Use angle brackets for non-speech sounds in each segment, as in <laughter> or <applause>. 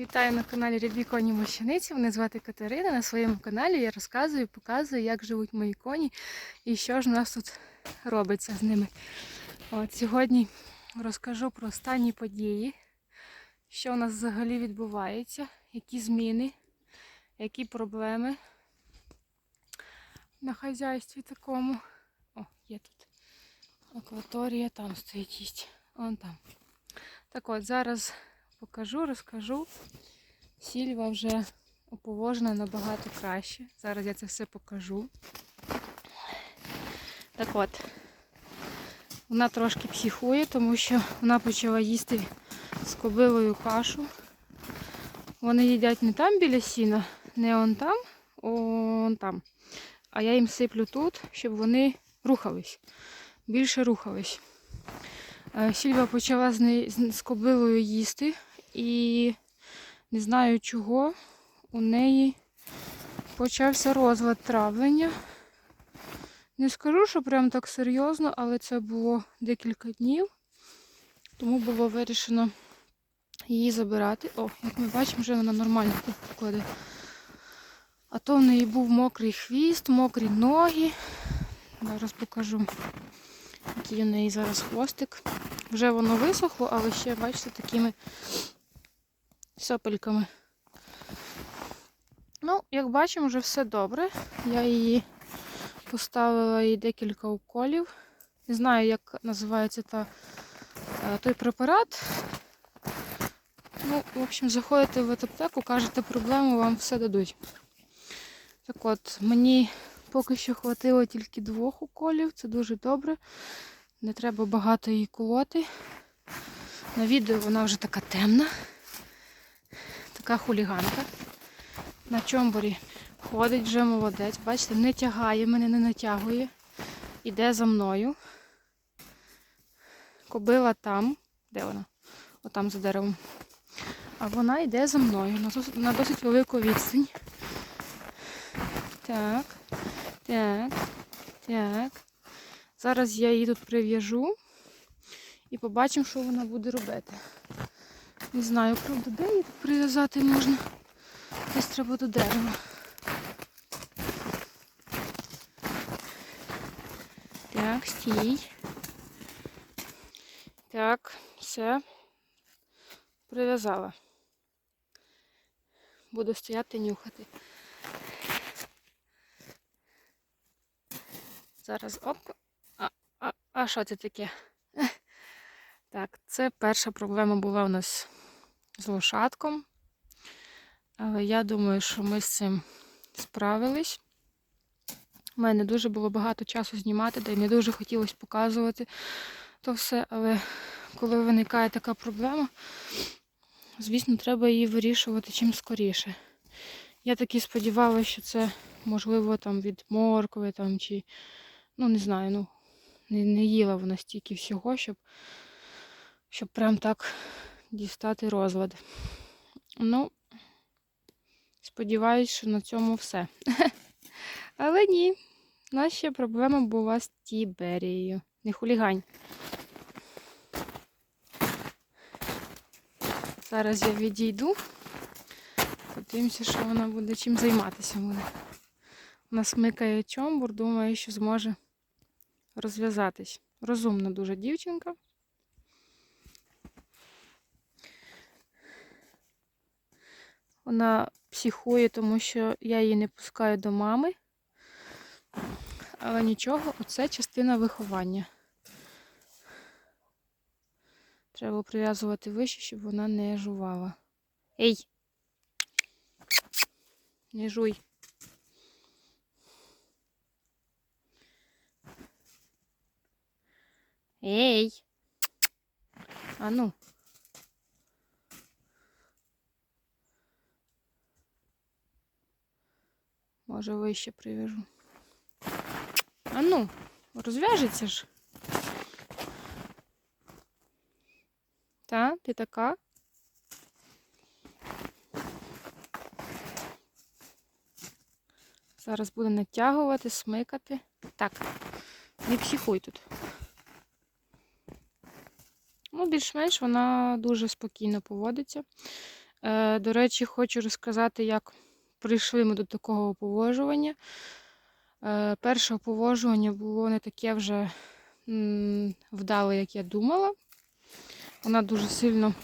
Вітаю на каналі Рябі Коні Мощаниці. Мене звати Катерина. На своєму каналі я розказую, показую, як живуть мої коні і що ж у нас тут робиться з ними. От Сьогодні розкажу про останні події, що у нас взагалі відбувається, які зміни, які проблеми на хазяйстві такому. О, є тут акваторія, там стоїть їсть. Вон там. Так от, зараз покажу, розкажу. Сільва вже оповожена набагато краще. Зараз я це все покажу. Так от, вона трошки психує, тому що вона почала їсти з кобилою кашу. Вони їдять не там біля сіна, не он там, он там. А я їм сиплю тут, щоб вони рухались. Більше рухались. Е, Сільва почала з, неї, з, з кобилою їсти, і не знаю чого, у неї почався розлад травлення. Не скажу, що прям так серйозно, але це було декілька днів, тому було вирішено її забирати. О, як ми бачимо, вже вона нормально тут покладе. А то в неї був мокрий хвіст, мокрі ноги. Зараз покажу, який у неї зараз хвостик. Вже воно висохло, але ще, бачите, такими сопельками. Ну, як бачимо, вже все добре. Я її поставила їй декілька уколів. Не знаю, як називається та, е, той препарат. Ну, в общем, заходите в ветаптеку, кажете проблему, вам все дадуть. Так от, мені поки що хватило тільки двох уколів, це дуже добре. Не треба багато її колоти. На відео вона вже така темна, така хуліганка. На чомборі ходить вже молодець. Бачите, не тягає мене, не натягує. Іде за мною. Кобила там. Де вона? Отам за деревом. А вона йде за мною на досить, на досить велику відстань. Так, так, так. Зараз я її тут прив'яжу і побачимо, що вона буде робити. Не знаю, правда, де її прив'язати можна. Десь треба до дерева. Так, стій. Так, все. Прив'язала. Буду стояти нюхати. Зараз оп. А, а, а що це таке? Так, це перша проблема була у нас з лошадком. Але я думаю, що ми з цим справились. У мене дуже було багато часу знімати, де й не дуже хотілося показувати то все, але коли виникає така проблема, звісно, треба її вирішувати чим скоріше. Я таки сподівалася, що це можливо там від моркви там, чи, ну не знаю, ну, не, не їла вона стільки всього, щоб, щоб прям так дістати розлад. Ну, сподіваюсь, що на цьому все. <laughs> Але ні, у нас ще проблема була з Тіберією. Не хулігань. Зараз я відійду. Подивимося, що вона буде чим займатися буде. Вона смикає чомбур, думає, що зможе розв'язатись. Розумна дуже дівчинка. Вона психує, тому що я її не пускаю до мами. Але нічого, оце частина виховання. Треба прив'язувати вище, щоб вона не жувала. Ей! Не жуй. Ей! А ну. Може, вище прив'яжу. А ну, розв'яжеться ж. Та, ти така? Зараз буде натягувати, смикати. Так, не психуй тут. Ну, більш-менш вона дуже спокійно поводиться. Е, до речі, хочу розказати, як прийшли ми до такого оповожування. Е, перше оповожування було не таке вже вдале, як я думала. Вона дуже сильно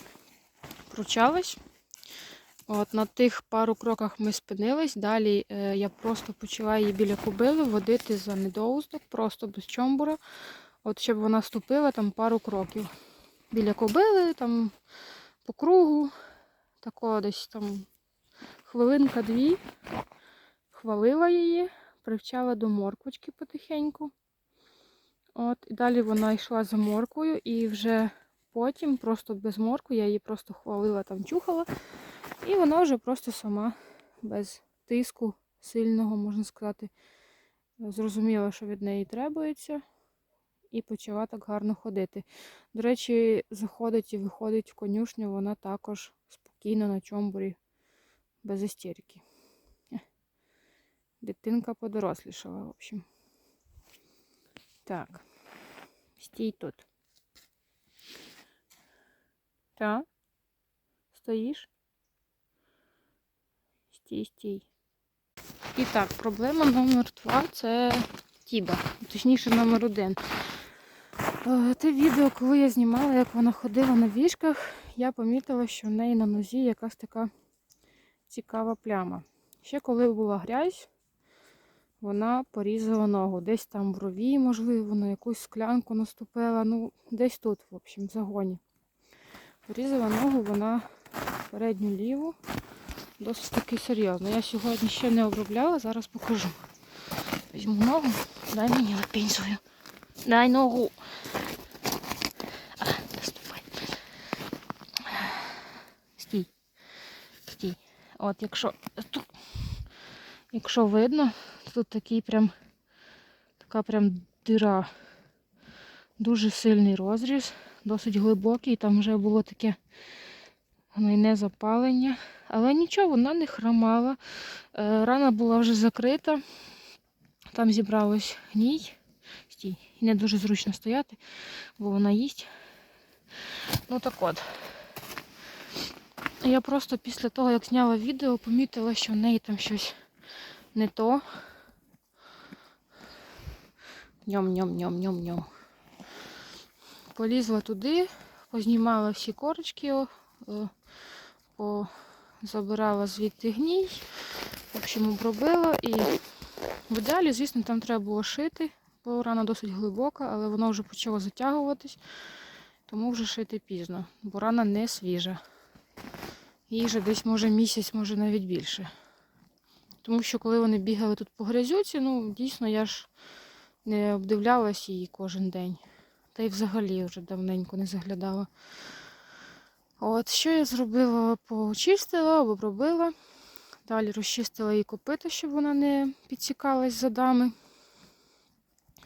пручалась. От, на тих пару кроках ми спинились. Далі е, я просто почала її біля кобили водити за недоуздок, просто без чомбура. От щоб вона ступила там пару кроків. Біля кобили, там по кругу. Такого десь там хвилинка-дві. Хвалила її, привчала до морквочки потихеньку. От, і далі вона йшла за морквою і вже потім, просто без моркви, я її просто хвалила, там чухала. І вона вже просто сама, без тиску сильного, можна сказати, зрозуміла, що від неї требується, і почала так гарно ходити. До речі, заходить і виходить в конюшню, вона також спокійно на чомбурі, без істерики. Дитинка подорослішала, в общем. Так, стій тут. Так, стоїш? Стій, стій. І так, проблема номер два це Тіба, точніше номер один. Е, Те відео, коли я знімала, як вона ходила на віжках, я помітила, що в неї на нозі якась така цікава пляма. Ще коли була грязь, вона порізала ногу. Десь там в брові, можливо, на якусь склянку наступила. Ну, десь тут, в общем, в загоні. Порізала ногу вона передню ліву. Досить таки серйозно. Я сьогодні ще не обробляла, зараз покажу. Візьму ногу, дай мені лапінь свою. Дай ногу. А, наступай. Стій. Стій. От якщо тут, якщо видно, тут такий прям така прям дира. Дуже сильний розріз, досить глибокий, там вже було таке гнойне запалення. Але нічого, вона не хромала. Е, Рана була вже закрита. Там зібралось гній. Стій. Не дуже зручно стояти, бо вона їсть. Ну так от. Я просто після того, як зняла відео, помітила, що в неї там щось не то. Ньом-ньом-ньом-ньом-ньом. Полізла туди, познімала всі корочки, забирала звідти гній, в общем, обробила і в ідеалі, звісно, там треба було шити, бо рана досить глибока, але воно вже почало затягуватись, тому вже шити пізно, бо рана не свіжа. Їй вже десь може місяць, може навіть більше. Тому що коли вони бігали тут по грязюці, ну дійсно я ж не обдивлялась її кожен день. Та й взагалі вже давненько не заглядала. От, що я зробила? Почистила, обробила. Далі розчистила її копита, щоб вона не підсікалась задами,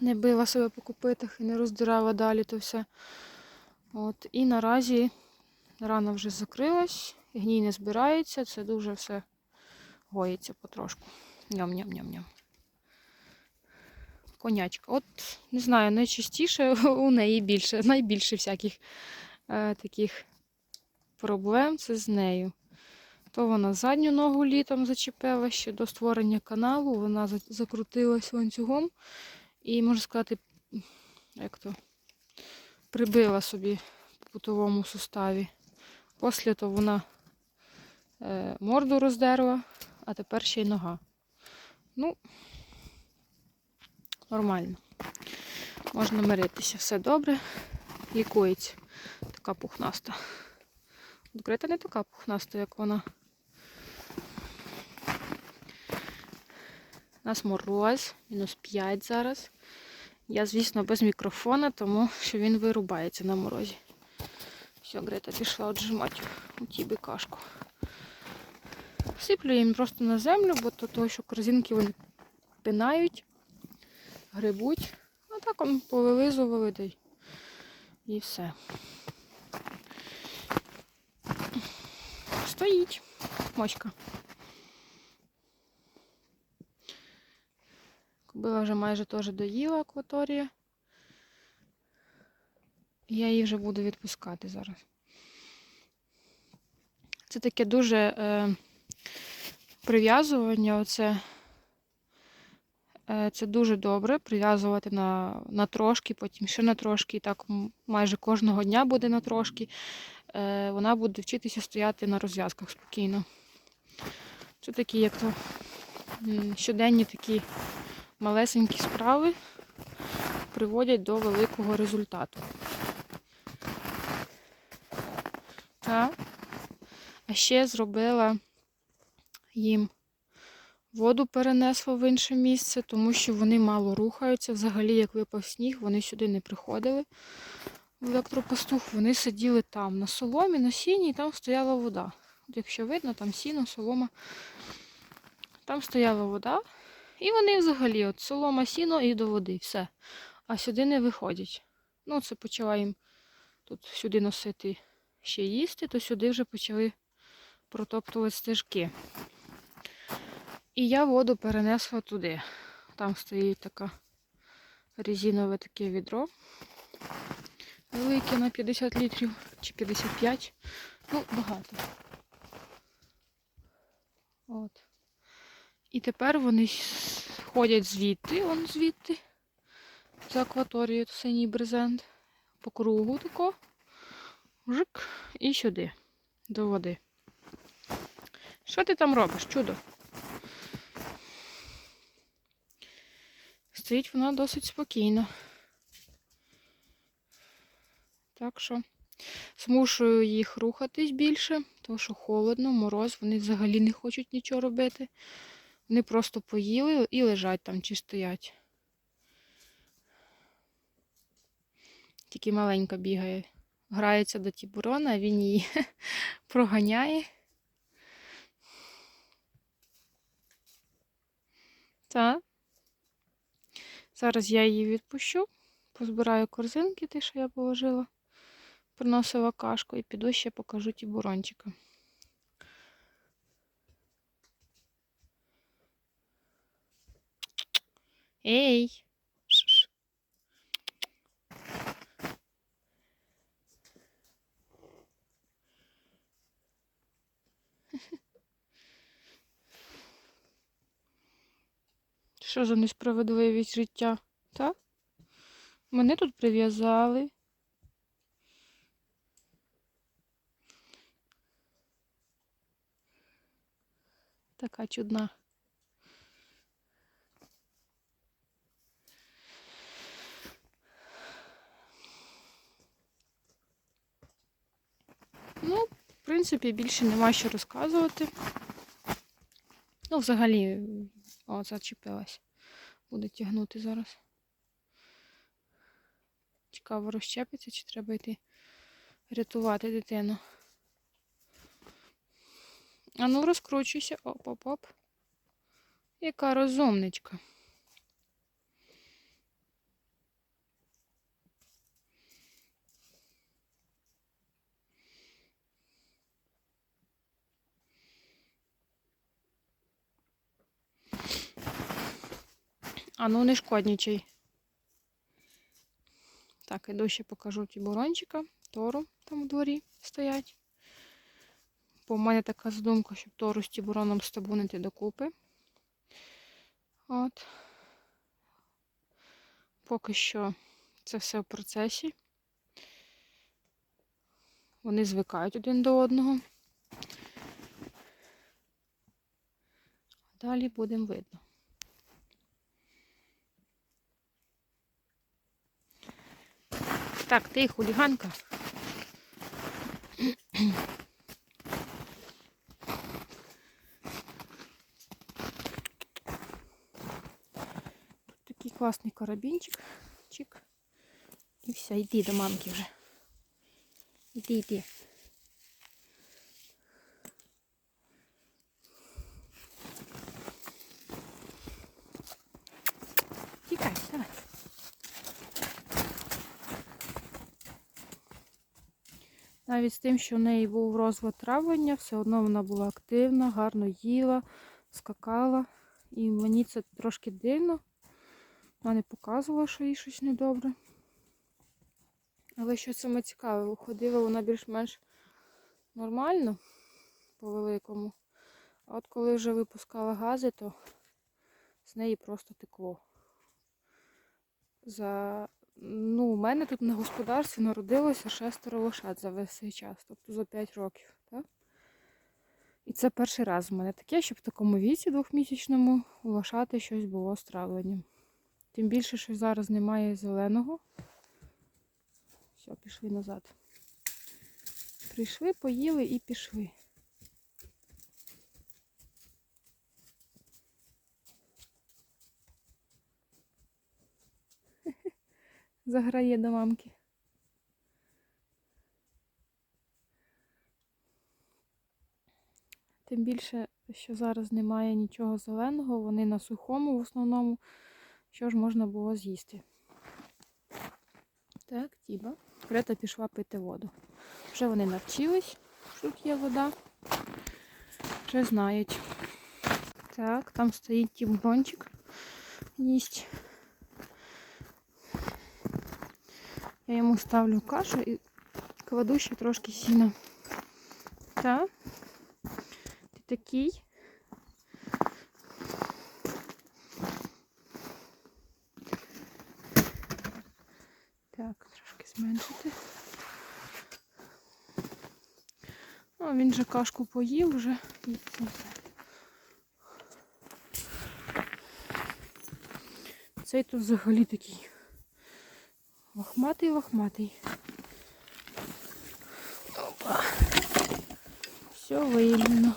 не била себе по копитах і не роздирала далі то все. От, і наразі рана вже закрилась, гній не збирається, це дуже все гоїться потрошку. Ням-ням-ням-ням. Конячка. От, не знаю, найчастіше <laughs> у неї більше, найбільше всяких е, таких проблем це з нею. То вона задню ногу літом зачепила ще до створення каналу, вона закрутилась ланцюгом і, можна сказати, як то, прибила собі в путовому суставі. Після то вона морду роздерла, а тепер ще й нога. Ну, нормально. Можна миритися, все добре. Лікується. Така пухнаста. Відкрита не така пухнаста, як вона. У нас мороз, мінус 5 зараз. Я, звісно, без мікрофона, тому що він вирубається на морозі. Все, Грета пішла отжимати у тібі кашку. Сиплю їм просто на землю, бо то того, що корзинки вони пинають, грибуть. А так он повилизували та і все. Стоїть мочка. Кобила вже майже теж доїла акваторія. Я її вже буду відпускати зараз. Це таке дуже е, прив'язування. Оце, е, це дуже добре прив'язувати на, на трошки, потім ще на трошки, і так майже кожного дня буде на трошки. Е, вона буде вчитися стояти на розв'язках спокійно. Це такі, як то щоденні такі малесенькі справи приводять до великого результату. Так. А ще зробила їм воду перенесла в інше місце, тому що вони мало рухаються. Взагалі, як випав сніг, вони сюди не приходили. В електропастух вони сиділи там, на соломі, на сіні, і там стояла вода. От якщо видно, там сіно, солома. Там стояла вода. І вони взагалі, от солома, сіно і до води, все. А сюди не виходять. Ну, це почала їм тут сюди носити ще їсти, то сюди вже почали протоптувати стежки. І я воду перенесла туди. Там стоїть така резинове таке відро. Велике на 50 літрів чи 55. Ну, багато. От. І тепер вони ходять звідти, он звідти, за акваторією, синій брезент, по кругу тако, жик, і сюди, до води. Що ти там робиш, чудо? Стоїть вона досить спокійно. Так що змушую їх рухатись більше, тому що холодно, мороз, вони взагалі не хочуть нічого робити. Вони просто поїли і лежать там чи стоять. Тільки маленька бігає. Грається до тібурона, а він її <laughs> проганяє. Так. Зараз я її відпущу, позбираю корзинки, ті, що я положила, приносила кашку і піду ще покажу тібурончика. Ей! Що за несправедливість життя? Так? Мене тут прив'язали. Така чудна. Ну, в принципі, більше нема що розказувати. Ну, взагалі, о, зачепилась. Буде тягнути зараз. Цікаво, розчепиться, чи треба йти рятувати дитину. А ну, розкручуйся. Оп-оп-оп. Яка розумничка. А ну не шкоднічай. Так, іду ще покажу тібурончика, тору там у дворі стоять. Бо в мене така задумка, щоб тору з тібуроном стабунити докупи. От. Поки що це все в процесі. Вони звикають один до одного. Далі будемо видно. Так, ти хуліганка. Тут такий класний карабінчик. Чик. І все, йди до мамки вже. Іди, йди. Навіть з тим, що в неї був розлад травлення, все одно вона була активна, гарно їла, скакала. І мені це трошки дивно. Вона не показувала, що їй щось недобре. Але що саме цікаве, ходила вона більш-менш нормально. по великому. А от коли вже випускала гази, то з неї просто текло. За... Ну, у мене тут на господарстві народилося шестеро лошад за весь цей час, тобто за 5 років. Так? І це перший раз в мене таке, щоб в такому віці двохмісячному лошати щось було з травленням. Тим більше, що зараз немає зеленого. Все, пішли назад. Прийшли, поїли і пішли. Заграє до мамки. Тим більше, що зараз немає нічого зеленого, вони на сухому в основному, що ж можна було з'їсти. Так, Тіба. Крета пішла пити воду. Вже вони навчились, тут є вода. Вже знають. Так, там стоїть тібрончик. Їсть. Я йому ставлю кашу і кладу ще трошки сіна. Так. Ти такий. Так, трошки зменшити. О, він же кашку поїв вже. Цей тут взагалі такий лохматий, лохматий. Опа. Все виявлено.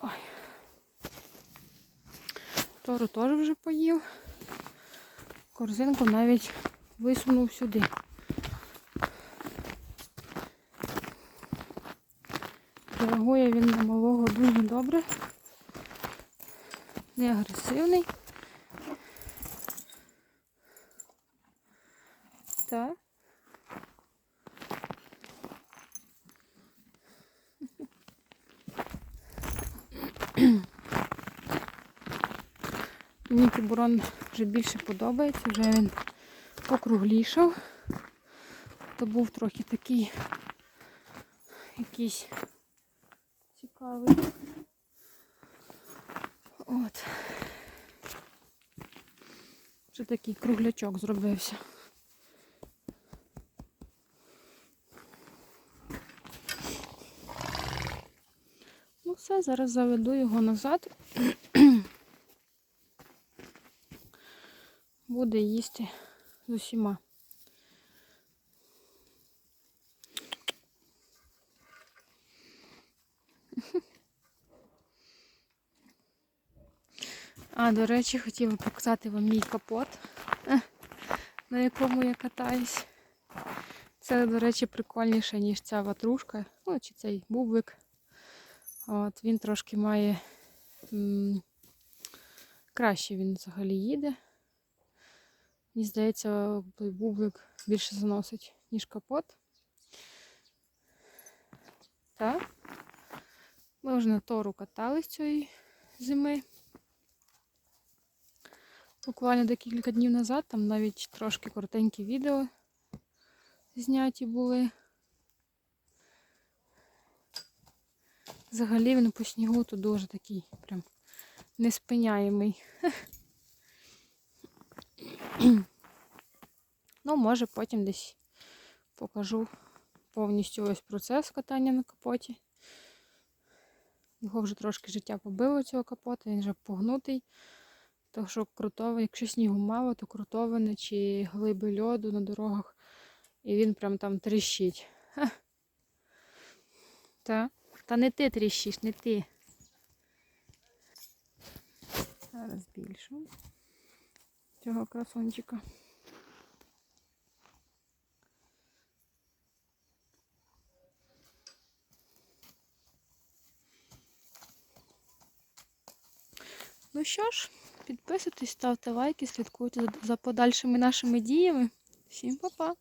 Ой. Тору теж вже поїв. Корзинку навіть висунув сюди. Реагує він на малого дуже добре. Не агресивний. Так. Мені кібурон вже більше подобається, вже він покруглішав. То був трохи такий якийсь цікавий. От. Такий круглячок зробився. Ну все, зараз заведу його назад. Буде їсти з усіма. А, до речі, хотіла показати вам мій капот, е, на якому я катаюсь. Це, до речі, прикольніше, ніж ця ватрушка, ну, чи цей бублик. От, Він трошки має м краще він взагалі їде. Мені здається, бублик більше заносить, ніж капот. Так. Ми вже на тору катались цієї зими. Буквально декілька днів назад, там навіть трошки коротенькі відео зняті були. Взагалі він по снігу тут дуже такий прям неспиняємий. <clears throat> ну, може потім десь покажу повністю ось процес катання на капоті. Його вже трошки життя побило цього капота, він вже погнутий. Так що крутове, якщо снігу мало, то крутовини чи глиби льоду на дорогах. І він прям там тріщить. Ха. Та? Та не ти тріщиш, не ти. Зараз більшу цього красончика. Ну що ж, підписуйтесь, ставте лайки, слідкуйте за- подальшими нашими діями. Всім па-па!